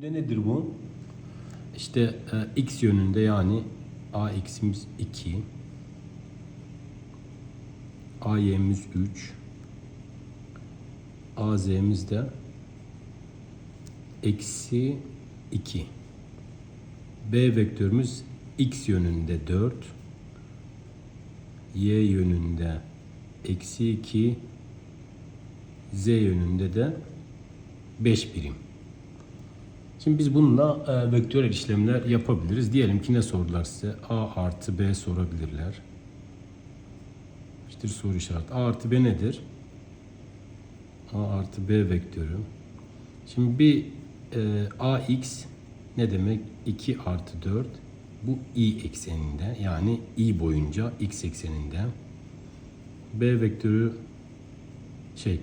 Şimdi nedir bu? İşte e, x yönünde yani ax'imiz 2, ay'miz 3, az'miz de eksi 2. B vektörümüz x yönünde 4, y yönünde eksi 2, z yönünde de 5 birim. Şimdi biz bununla e, vektörel işlemler yapabiliriz. Diyelim ki ne sordular size? A artı B sorabilirler. İşte soru işareti. A artı B nedir? A artı B vektörü. Şimdi bir e, AX ne demek? 2 artı 4. Bu i ekseninde yani i boyunca x ekseninde. B vektörü şey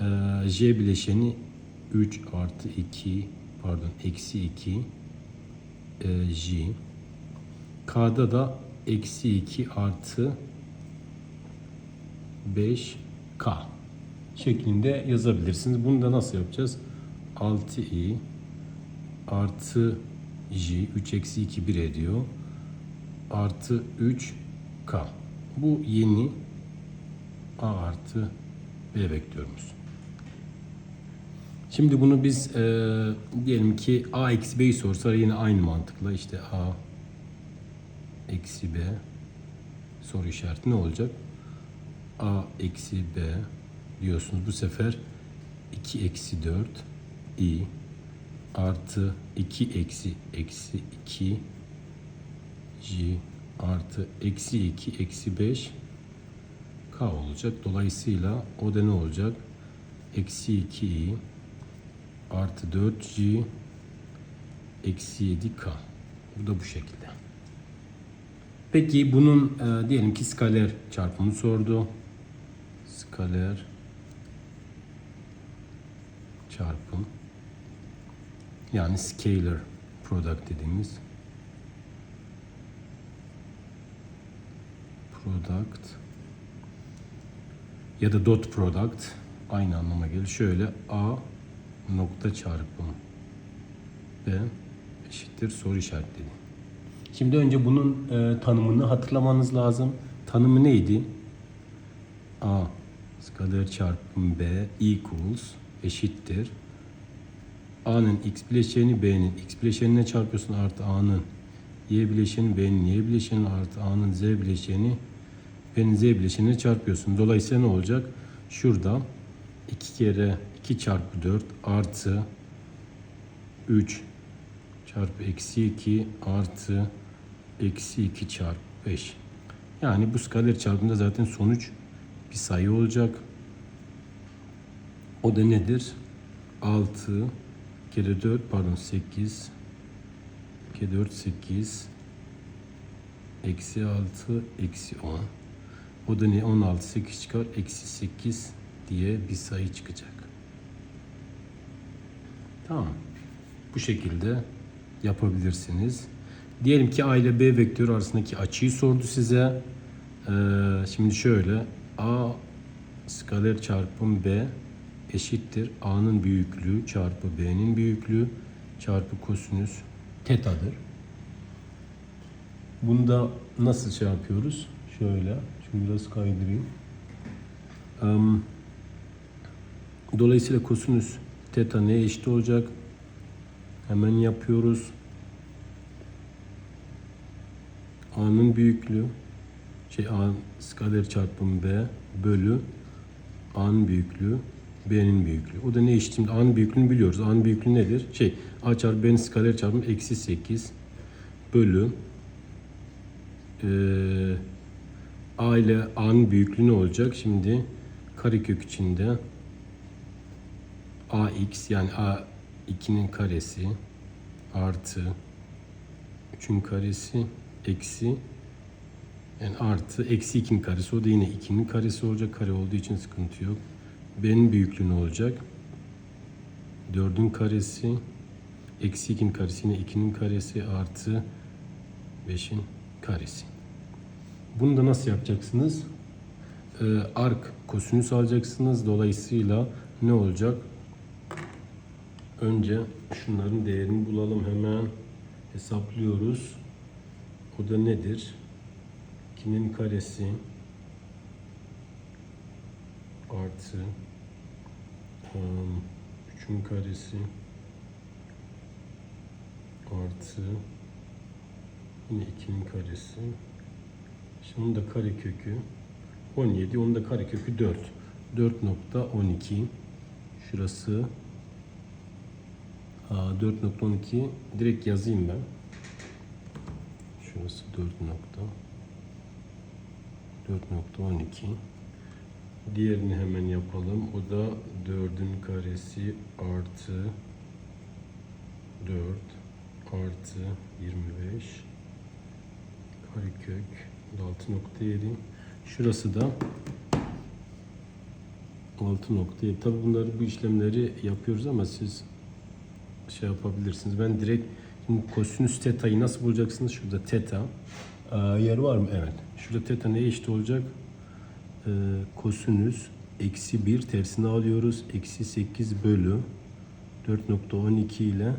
e, j bileşeni 3 artı 2 pardon eksi 2 e, j k'da da eksi 2 artı 5 k şeklinde yazabilirsiniz. Bunu da nasıl yapacağız? 6i artı j 3 eksi 2 1 ediyor. Artı 3 k. Bu yeni a artı b vektörümüz. Şimdi bunu biz e, diyelim ki a eksi b'yi sorsa yine aynı mantıkla işte a eksi b soru işareti ne olacak? a eksi b diyorsunuz. Bu sefer 2 eksi 4 i artı 2 eksi eksi 2 j artı eksi 2 eksi 5 k olacak. Dolayısıyla o da ne olacak? Eksi 2 i artı 4G eksi 7K. Bu da bu şekilde. Peki bunun e, diyelim ki skaler çarpımı sordu. Skaler çarpım yani scalar product dediğimiz product ya da dot product aynı anlama gelir. Şöyle A nokta çarpım B eşittir soru işaretleri. Şimdi önce bunun e, tanımını hatırlamanız lazım. Tanımı neydi? A skaler çarpım B equals eşittir. A'nın x bileşeni B'nin x bileşenine çarpıyorsun artı A'nın y bileşeni B'nin y bileşeni artı A'nın z bileşeni B'nin z bileşenine çarpıyorsun. Dolayısıyla ne olacak? Şurada 2 kere 2 çarpı 4 artı 3 çarpı eksi 2 artı eksi 2 çarpı 5. Yani bu skaler çarpımında zaten sonuç bir sayı olacak. O da nedir? 6 kere 4 pardon 8 kere 4 8 eksi 6 eksi 10 o da ne? 16 8 çıkar eksi 8 diye bir sayı çıkacak. Tamam. Bu şekilde yapabilirsiniz. Diyelim ki A ile B vektörü arasındaki açıyı sordu size. Ee, şimdi şöyle A skaler çarpım B eşittir A'nın büyüklüğü çarpı B'nin büyüklüğü çarpı kosinüs tetadır. Bunu da nasıl şey yapıyoruz? Şöyle. Şimdi biraz kaydırayım. Um, dolayısıyla kosinüs teta neye eşit olacak? Hemen yapıyoruz. A'nın büyüklüğü şey A skaler çarpım B bölü A'nın büyüklüğü B'nin büyüklüğü. O da ne eşit? Şimdi A'nın büyüklüğünü biliyoruz. A'nın büyüklüğü nedir? Şey A çarpı B'nin skaler çarpımı eksi 8 bölü eee A ile A'nın büyüklüğü ne olacak? Şimdi karekök içinde AX yani A2'nin karesi artı 3'ün karesi eksi yani artı eksi 2'nin karesi o da yine 2'nin karesi olacak. Kare olduğu için sıkıntı yok. B'nin büyüklüğü ne olacak? 4'ün karesi eksi 2'nin karesi yine 2'nin karesi artı 5'in karesi. Bunu da nasıl yapacaksınız? Ee, ark kosinüs alacaksınız. Dolayısıyla ne olacak? Önce şunların değerini bulalım hemen. Hesaplıyoruz. O da nedir? 2'nin karesi artı 3'ün karesi artı yine 2'nin karesi. Onun da karekökü 17, onun da karekökü 4. 4.12 şurası 4.12 direkt yazayım ben. Şurası 4 nokta. 4.12 Diğerini hemen yapalım. O da 4'ün karesi artı 4 artı 25 karekök 6.7 Şurası da 6.7 Tabi bunları bu işlemleri yapıyoruz ama siz şey yapabilirsiniz. Ben direkt şimdi kosinüs teta'yı nasıl bulacaksınız? Şurada teta Aa, yer var mı? Evet. Şurada teta neye eşit olacak? Ee, kosinüs eksi 1 tersine alıyoruz. Eksi 8 bölü 4.12 ile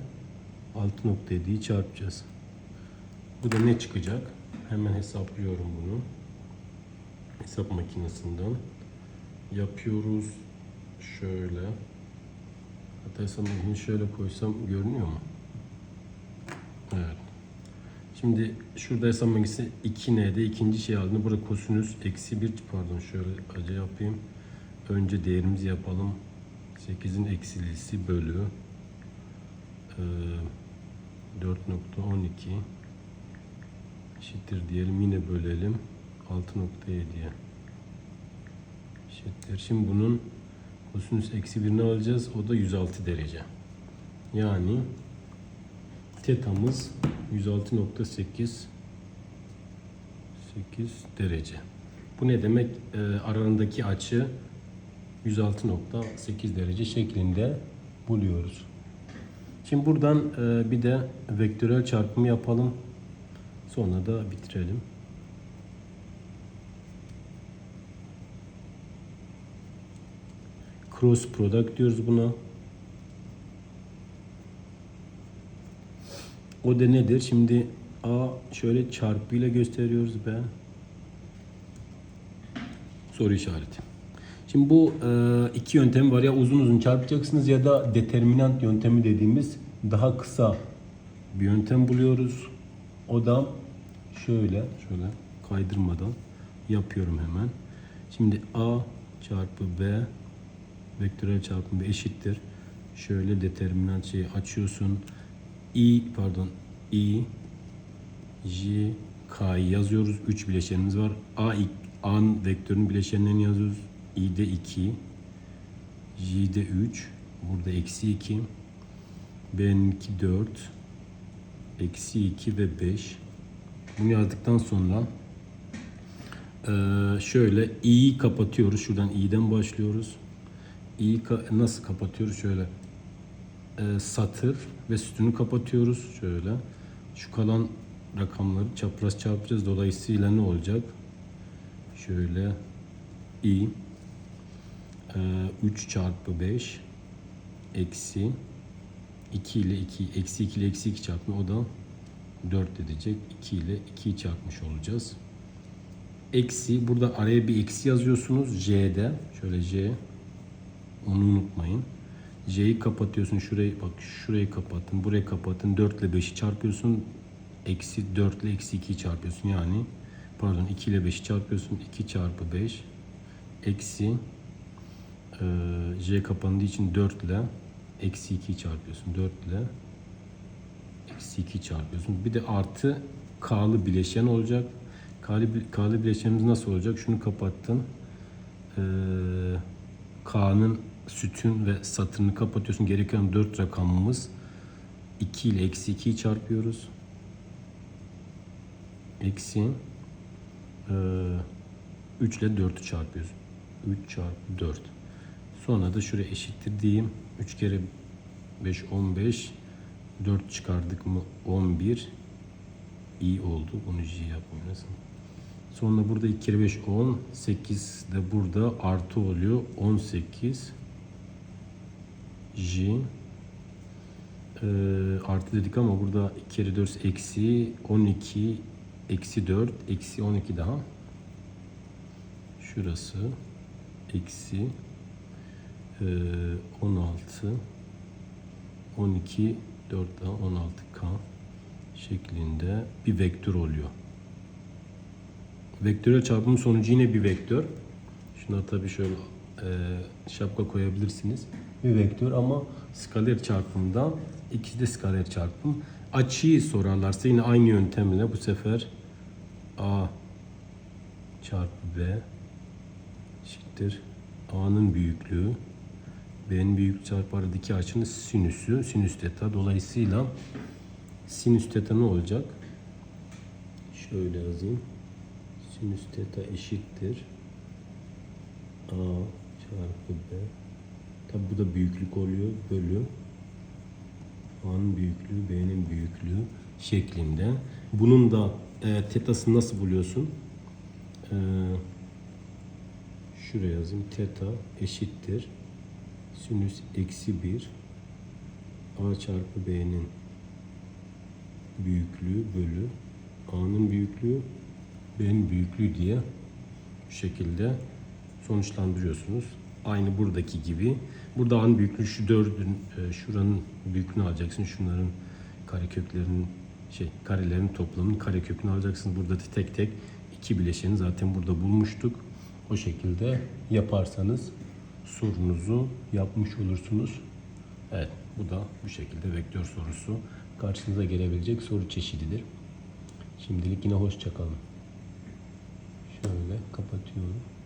6.7'yi çarpacağız. Bu da ne çıkacak? Hemen hesaplıyorum bunu. Hesap makinesinden yapıyoruz. Şöyle. Hatta makinesini şöyle koysam görünüyor mu? Evet. Şimdi şurada hesap makinesi 2n'de ikinci şey aldığında burada kosinüs eksi 1 pardon şöyle acı yapayım. Önce değerimizi yapalım. 8'in eksilisi bölü e, 4.12 eşittir diyelim yine bölelim 6.7'ye eşittir. Şimdi bunun kosinüs eksi 1'ini alacağız. O da 106 derece. Yani tetamız 106.8 8 derece. Bu ne demek? E, aralarındaki açı 106.8 derece şeklinde buluyoruz. Şimdi buradan e, bir de vektörel çarpımı yapalım. Sonra da bitirelim. Cross product diyoruz buna. O da nedir? Şimdi A şöyle çarpıyla gösteriyoruz B. Soru işareti. Şimdi bu e, iki yöntem var ya uzun uzun çarpacaksınız ya da determinant yöntemi dediğimiz daha kısa bir yöntem buluyoruz. O da şöyle şöyle kaydırmadan yapıyorum hemen. Şimdi A çarpı B vektörel çarpımı eşittir. Şöyle determinant şeyi açıyorsun. I pardon I J K'yı yazıyoruz. 3 bileşenimiz var. A A'nın vektörün bileşenlerini yazıyoruz. i'de 2 J'de 3 burada eksi 2 B'ninki 4 eksi 2 ve 5 bunu yazdıktan sonra şöyle i'yi kapatıyoruz. Şuradan i'den başlıyoruz. İ'yi ka- nasıl kapatıyoruz? Şöyle eee, satır ve sütunu kapatıyoruz. Şöyle. Şu kalan rakamları çapraz çarpacağız. Dolayısıyla ne olacak? Şöyle i eee, 3 çarpı 5 eksi 2 ile 2 eksi 2 ile eksi 2 çarpma o da 4 edecek. 2 ile 2'yi çarpmış olacağız. Eksi burada araya bir eksi yazıyorsunuz J'de. Şöyle J. Onu unutmayın. J'yi kapatıyorsun. Şurayı bak şurayı kapattın. Burayı kapattın. 4 ile 5'i çarpıyorsun. Eksi 4 ile eksi 2'yi çarpıyorsun. Yani pardon 2 ile 5'i çarpıyorsun. 2 çarpı 5 eksi eee, J kapandığı için 4 ile eksi 2'yi çarpıyorsun. 4 ile eksi 2 çarpıyorsun. Bir de artı K'lı bileşen olacak. K'lı, K'lı bileşenimiz nasıl olacak? Şunu kapattın. Ee, K'nın sütün ve satırını kapatıyorsun. Gereken 4 rakamımız 2 ile eksi 2'yi çarpıyoruz. Eksi e, 3 ile 4'ü çarpıyoruz. 3 çarpı 4. Sonra da şuraya eşittir diyeyim. 3 kere 5 15 4 çıkardık mı 11 iyi oldu. Bunu J yapmıyoruz. Sonra burada 2 kere 5 10 8 de burada artı oluyor. 18 J e, artı dedik ama burada 2 kere 4 eksi 12 eksi 4 eksi 12 daha. Şurası eksi e, 16 12 4 daha 16k şeklinde bir vektör oluyor. Vektörel çarpım sonucu yine bir vektör. Şuna tabii şöyle e, şapka koyabilirsiniz. Bir vektör ama skaler çarpımda ikisi de skaler çarpım. Açıyı sorarlarsa yine aynı yöntemle bu sefer A çarpı B eşittir. A'nın büyüklüğü B'nin büyük çarpı aradaki açının sinüsü sinüs teta. Dolayısıyla sinüs teta ne olacak? Şöyle yazayım. Sinüs teta eşittir. A çarpı B. Tabi bu da büyüklük oluyor. Bölü. A'nın büyüklüğü, B'nin büyüklüğü şeklinde. Bunun da e, tetasını nasıl buluyorsun? E, şuraya yazayım. Teta eşittir. Sinüs eksi 1. A çarpı B'nin büyüklüğü bölü A'nın büyüklüğü B'nin büyüklüğü diye bu şekilde sonuçlandırıyorsunuz. Aynı buradaki gibi. Burada A'nın büyüklüğü şu dördün, e, şuranın büyüklüğünü alacaksın. Şunların kareköklerinin şey karelerin toplamının karekökünü alacaksın. Burada da tek tek iki bileşeni zaten burada bulmuştuk. O şekilde yaparsanız sorunuzu yapmış olursunuz. Evet, bu da bu şekilde vektör sorusu karşınıza gelebilecek soru çeşididir. Şimdilik yine hoşça kalın. Şöyle kapatıyorum.